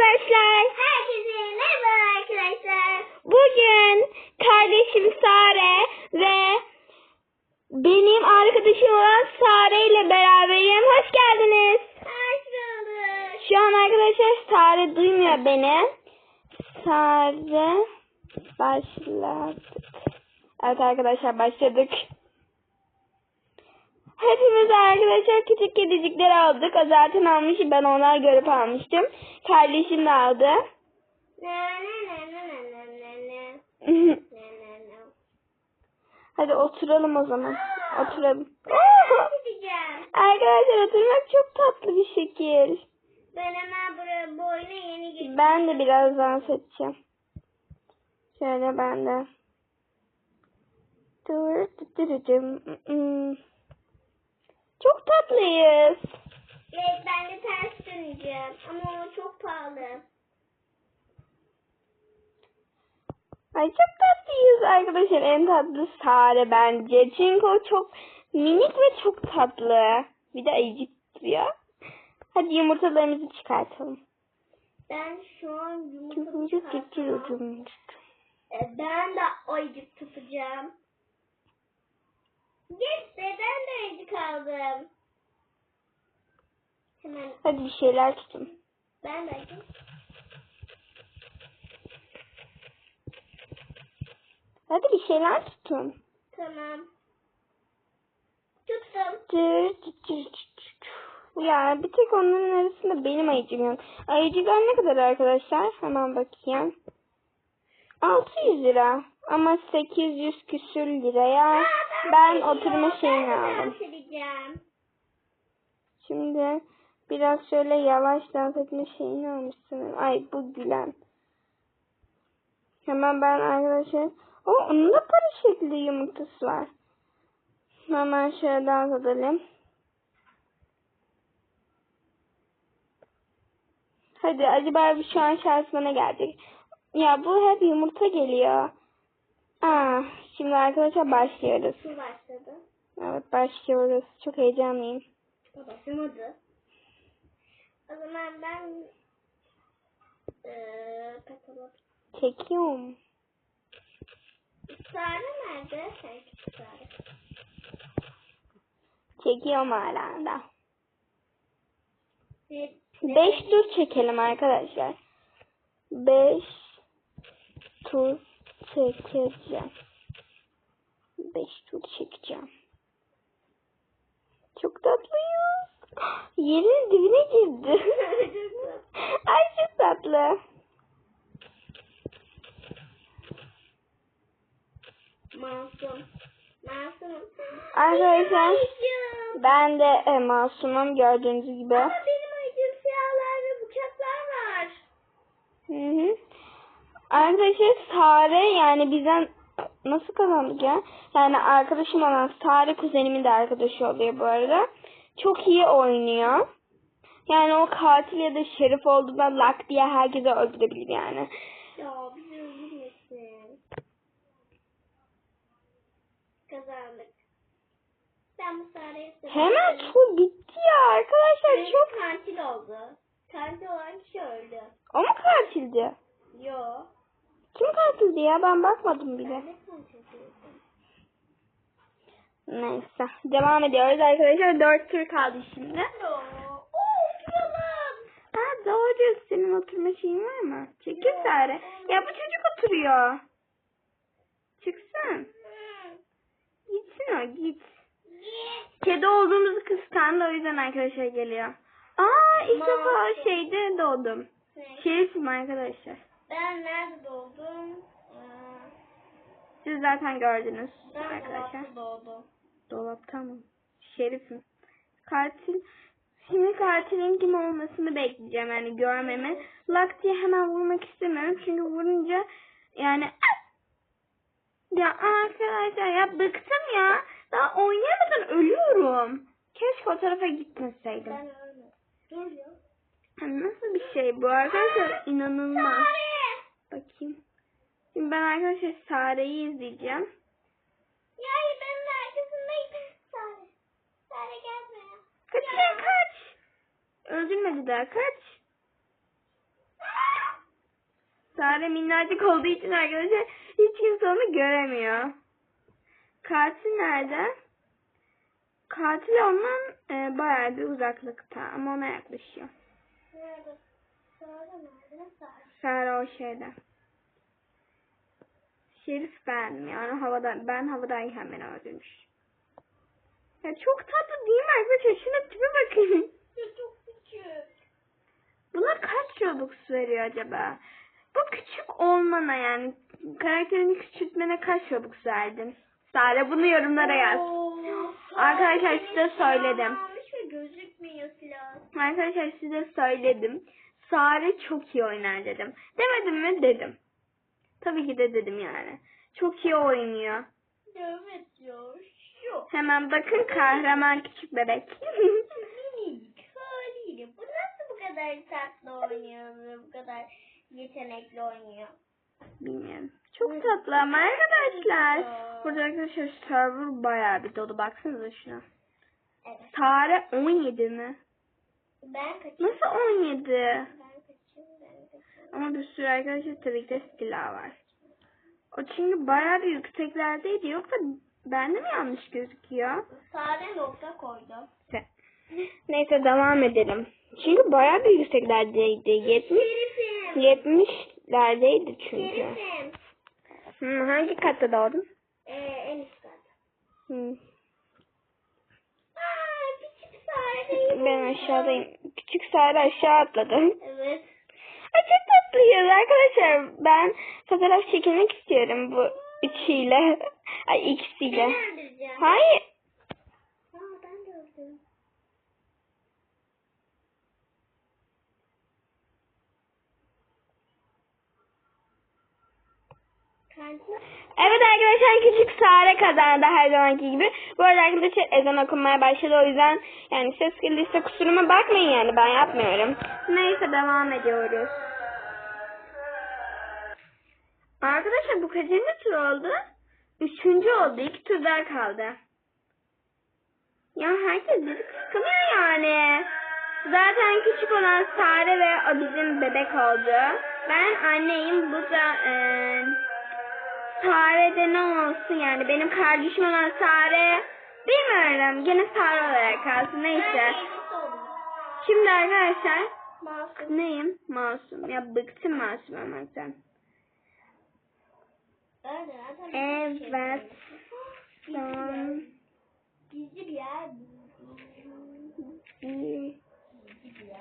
arkadaşlar. Herkese merhaba arkadaşlar. Bugün kardeşim Sare ve benim arkadaşım olan Sare ile beraberim. Hoş geldiniz. Hoş bulduk. Şu an arkadaşlar Sare duymuyor beni. Sare başladık. Evet arkadaşlar başladık. Hepimiz arkadaşlar küçük kedicikleri aldık. O zaten almış. Ben onlar görüp almıştım. Kardeşim de aldı. Hadi oturalım o zaman. Oturalım. arkadaşlar oturmak çok tatlı bir şekil. Ben hemen buraya bu oyuna yeni geçtim. Ben de biraz dans edeceğim. Şöyle ben de. Dur, dur, dur, dur. Hmm, hmm. Çok tatlıyız. Evet ben de ters döneceğim. Ama o çok pahalı. Ay çok tatlıyız arkadaşlar. En tatlı Sare bence. Çünkü o çok minik ve çok tatlı. Bir de ayıcık duruyor. Hadi yumurtalarımızı çıkartalım. Ben şu an yumurta tutuyorum. E, Ben de ayıcık tutacağım. Yes be ben de ayıcık aldım. Hemen Hadi bir şeyler tutun. ben de ayıcık. Hadi bir şeyler tutun. Tamam. Tuttum. Tır tır tır tır. Ya bir tek onların arasında benim ayıcım yok. Ayıcıklar ne kadar arkadaşlar? Hemen bakayım. 600 lira. Ama 800 küsür liraya ben oturma şeyini aldım. Şimdi biraz şöyle yavaş dans etme şeyini almışsın. Ay bu gülen. Hemen ben arkadaşlar. O onun da para şekli yumurtası var. Hemen şöyle dans edelim. Hadi acaba şu an şansıma ne gelecek? Ya bu hep yumurta geliyor. Aa, şimdi arkadaşlar başlıyoruz. Başladı. Evet başlıyoruz. Çok heyecanlıyım. Başlamadı. O zaman ben eee katalog. Çekiyorum. Sare nerede? Sen Sare. Çekiyorum hala da. Beş tur çekelim arkadaşlar. Beş tur çekeceğim. Beş tur çekeceğim. Çok tatlıyız. Yerin dibine girdi. Ay çok tatlı. Masum. Masumum. Arkadaşlar ben de e, masumum gördüğünüz gibi. Ama benim ayıcığım siyahlar ve bıçaklar var. Hı hı. Arkadaşlar Sare yani bizden nasıl kazandık ya? Yani arkadaşım olan Sare kuzenimin de arkadaşı oluyor bu arada. Çok iyi oynuyor. Yani o katil ya da şerif olduğundan lak diye herkese öldürebilir yani. Ya bizi öldürmesin. Kazandık. Ben Sare'ye Hemen tur bitti ya arkadaşlar Çok çok. katil oldu. Katil olan kişi öldü. O mu katildi? Yo. Kim katildi ya ben bakmadım bile. Ben de katil değildim. Neyse devam ediyoruz arkadaşlar. Dört tur kaldı şimdi. Ha doğru. Senin oturma şeyin var mı? Çekil Sare. Ya bu çocuk oturuyor. Çıksın. Gitsin o git. Kedi olduğumuzu kıskandı o yüzden arkadaşlar geliyor. Aa ilk defa şeyde doğdum. Şerifim arkadaşlar. Ben nerede doğdum? Siz zaten gördünüz Ben arkadaşlar. dolapta mı? Şerifim. Katil. Şimdi katilin kim olmasını bekleyeceğim yani görmemi. Lak diye hemen vurmak istemiyorum çünkü vurunca yani ya arkadaşlar ya bıktım ya. Daha oynayamadan ölüyorum. Keşke o tarafa gitmeseydim. Ben ölmedim. Dur ya. Ha, Nasıl bir şey bu arkadaşlar? İnanılmaz. Bakayım. Şimdi ben arkadaşlar Sare'yi izleyeceğim. Ya benim arkasındayım. Sare. Sare gel buraya. Kaç ya kaç. Öldürmedi daha kaç. Sare minnacık olduğu için arkadaşlar hiç kimse onu göremiyor. Katil nerede? Katil ondan e, bayağı bir uzaklıkta ama ona yaklaşıyor. Nerede? Sare nerede? Sare o şeyde. Şerif ben yani havada ben havadayken beni öldürmüş. Ya çok tatlı değil mi arkadaşlar? Şuna tipe bakın. Ya çok küçük. Buna kaç Robux veriyor acaba? Bu küçük olmana yani karakterini küçültmene kaç Robux verdin? Sare bunu yorumlara yaz. Oo, Arkadaşlar size söyledim. gözükmüyor silah. Arkadaşlar size söyledim. Sare çok iyi oynar dedim. Demedim mi? Dedim. Tabii ki de dedim yani. Çok iyi oynuyor. Evet ya şu. Hemen bakın kahraman küçük bebek. Minicik haliyle. Bu nasıl bu kadar tatlı oynuyor bu kadar yetenekli oynuyor? Bilmiyorum. Çok tatlı ama arkadaşlar. Burada arkadaşlar server bayağı bir dolu. Baksanıza şuna. Evet. Sare 17 mi? Ben kaçıyorum. Nasıl 17? Ben. Ama bir sürü arkadaşlar tabii ki de silah var. O çünkü bayağı bir yükseklerdeydi. Yoksa bende mi yanlış gözüküyor? Sade nokta koydum. Neyse devam edelim. Çünkü bayağı bir yükseklerdeydi. 70 Şerifim. 70'lerdeydi çünkü. Şerifim. Hı, hangi katta doğdun? Ee, en üst kat. Hı. Aa, küçük Sade. Ben aşağıdayım. Küçük Sare aşağı atladı. Evet. Tatlıyız arkadaşlar. Ben fotoğraf çekilmek istiyorum bu üçüyle. Ay ikisiyle. Hayır. Aa, ben de öldüm. Kanka. Evet arkadaşlar küçük Sare kazandı her zamanki gibi. Bu arada arkadaşlar ezan okunmaya başladı o yüzden yani ses gelirse kusuruma bakmayın yani ben yapmıyorum. Neyse devam ediyoruz. Arkadaşlar bu kaçıncı tur oldu? Üçüncü oldu. İki tur daha kaldı. Ya herkes bizi kıskanıyor yani. Zaten küçük olan Sare ve o bizim bebek oldu. Ben anneyim. Bu da eee Sare'de ne olsun yani benim kardeşim olan Sare bilmiyorum gene Sare olarak kalsın neyse. Şimdi arkadaşlar Masum. neyim? Masum. Ya bıktım masum olmaktan. Ben de zaten bir şey Evet. yapıyorum. Son Gizli bir yer. bir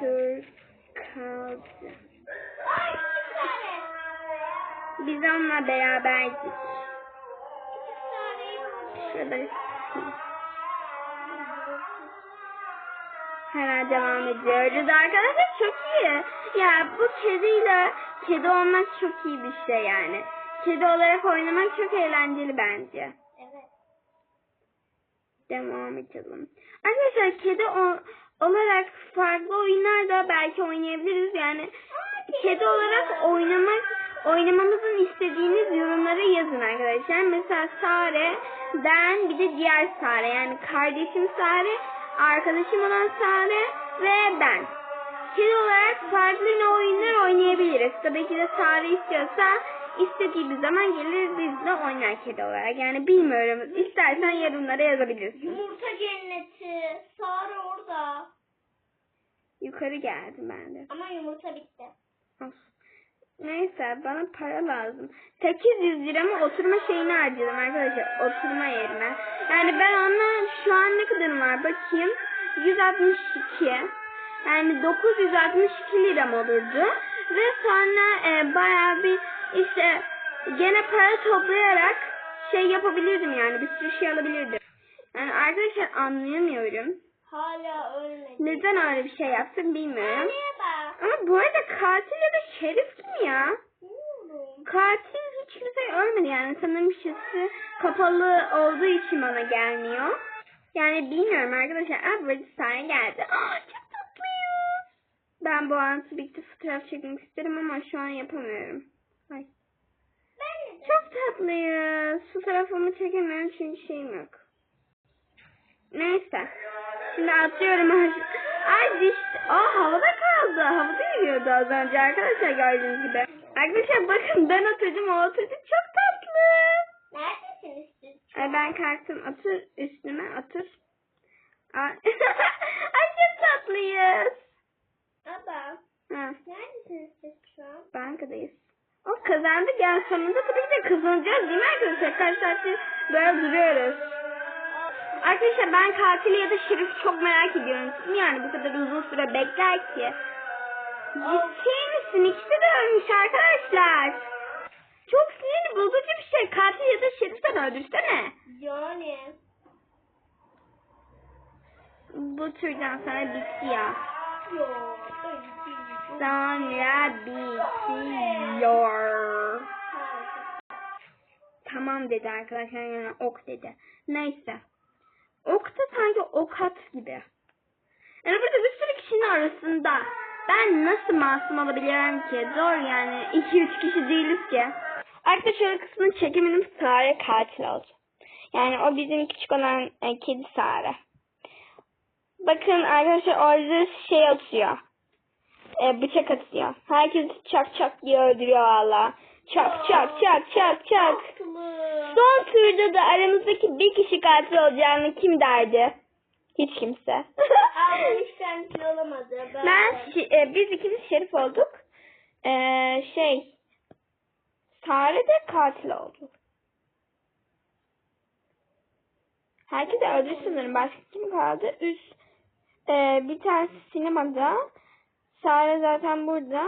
tur kaldı. Biz onunla beraberdik. Şurada Hala devam ediyoruz. Arkadaşlar çok iyi. Ya bu kediyle kedi olmak çok iyi bir şey yani. Kedi olarak oynamak çok eğlenceli bence. Evet. Devam edelim. Arkadaşlar kedi o, olarak farklı oyunlar da belki oynayabiliriz. Yani kedi olarak oynamak oynamamızın istediğiniz yorumlara yazın arkadaşlar. Mesela Sare, ben bir de diğer Sare yani kardeşim Sare, arkadaşım olan Sare ve ben. Kedi olarak farklı yine oyunlar. Tabii ki de Sare istiyorsa istediği bir zaman gelir bizle oynar kedi olarak. Yani bilmiyorum. İstersen yorumlara yazabilirsin. Yumurta cenneti. Sare orada. Yukarı geldim ben de. Ama yumurta bitti. Of. Neyse bana para lazım. 800 liramı oturma şeyine harcadım arkadaşlar. Oturma yerine. Yani ben onunla şu an ne kadarım var bakayım. 162. Yani 962 liram olurdu. Ve sonra e, bayağı bir işte gene para toplayarak şey yapabilirdim yani bir sürü şey alabilirdim. Yani arkadaşlar anlayamıyorum. Hala ölmedi. Neden öyle bir şey yaptım bilmiyorum. Bak. Ama bu arada katil ya da şerif kim ya? Bilmiyorum. Katil hiç kimse ölmedi yani sanırım şişesi kapalı olduğu için bana gelmiyor. Yani bilmiyorum arkadaşlar. Böyle sana geldi. Aa. Ben bu an tabii ki de fotoğraf çekmek isterim ama şu an yapamıyorum. Ay. Çok tatlıyız. Fotoğrafımı çekemiyorum çünkü şeyim yok. Neyse. Şimdi atlıyorum. Ay düştü. Aa havada kaldı. Havada yürüyordu az önce arkadaşlar gördüğünüz gibi. Arkadaşlar bakın ben oturdum o oturdu. Çok tatlı. Neredesiniz siz? Ay ben kalktım. Otur üstüme otur. Ay, Ay çok tatlıyız. Baba. Ha, Neredesiniz siz şu an? bankadayız. O kazandık yani sonunda tabii ki de kazanacağız değil mi arkadaşlar? Kaç saattir böyle duruyoruz. Arkadaşlar ben katili ya da şerifi çok merak ediyorum. Kim yani bu kadar uzun süre bekler ki? Ciddi misin? İkisi de ölmüş arkadaşlar. Çok sinirli bozucu bir şey. Katil ya da şeriften öldürsene. Yani. Bu türden sonra bitti ya. Yok. Öyle değil. Sonra bitiyor. Tamam dedi arkadaşlar yani ok dedi. Neyse. Ok da sanki ok at gibi. Yani burada bir sürü kişinin arasında ben nasıl masum olabilirim ki? Zor yani. 2-3 kişi değiliz ki. Arkadaşlar o kısmını çekemedim. Sare katil oldu. Yani o bizim küçük olan e, kedi Sare. Bakın arkadaşlar orada şey atıyor. E, bıçak atıyor. Herkes çak çak diye öldürüyor valla. Çak çak çak çak çak. Son turda da aramızdaki bir kişi katil olacağını kim derdi? Hiç kimse. Ablam hiç kendisi olamadı. Ben, ben e, biz ikimiz şerif olduk. E, şey Sare de katil oldu. Herkes öldü sanırım. Başka kim kaldı? Üst e, bir tanesi sinemada. Sare zaten burada.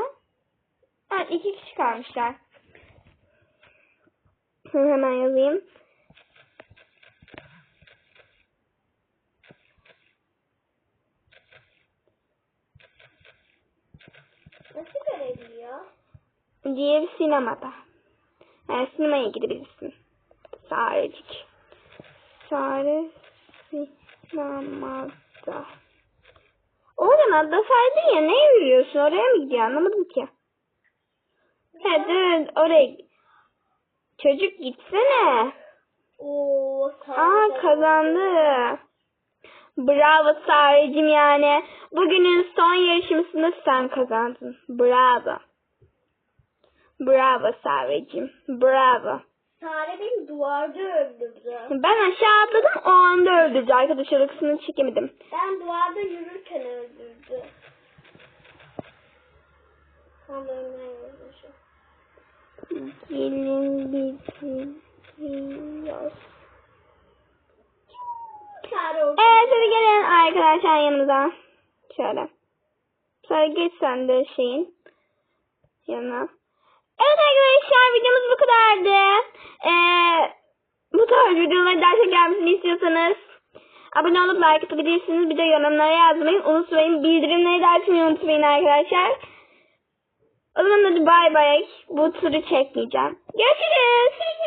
Ha, iki kişi kalmışlar. Hemen yazayım. Nasıl görebiliyor? Diğeri sinemada. Yani sinemaya gidebilirsin. Sarecik. Sare sinemada. Oğlum atlasaydın ya ne yürüyorsun? Oraya mı gidiyor? Anlamadım ki. Evet evet oraya. Çocuk gitsene. Oo, Aa kazandı. Bravo Sarecim yani. Bugünün son yarışmasında sen kazandın. Bravo. Bravo Sarecim. Bravo. Sare beni duvarda öldürdü. Ben aşağı atladım o anda öldürdü. Arkadaşlar o kısmını çekemedim. Ben duvarda yürürken öldürdü. Tam önüne yazmışım. Gelin bitiriyor. Sare oldu. Evet hadi gelin arkadaşlar yanımıza. Şöyle. Sonra geç sen de şeyin yanına. Evet arkadaşlar videomuz bu kadardı. Ee, bu tarz videoları daha çok gelmesini istiyorsanız abone olup like atabilirsiniz. Bir de yorumlara yazmayı unutmayın. Bildirimleri de açmayı unutmayın arkadaşlar. O zaman hadi bay bay. Bu turu çekmeyeceğim. Görüşürüz.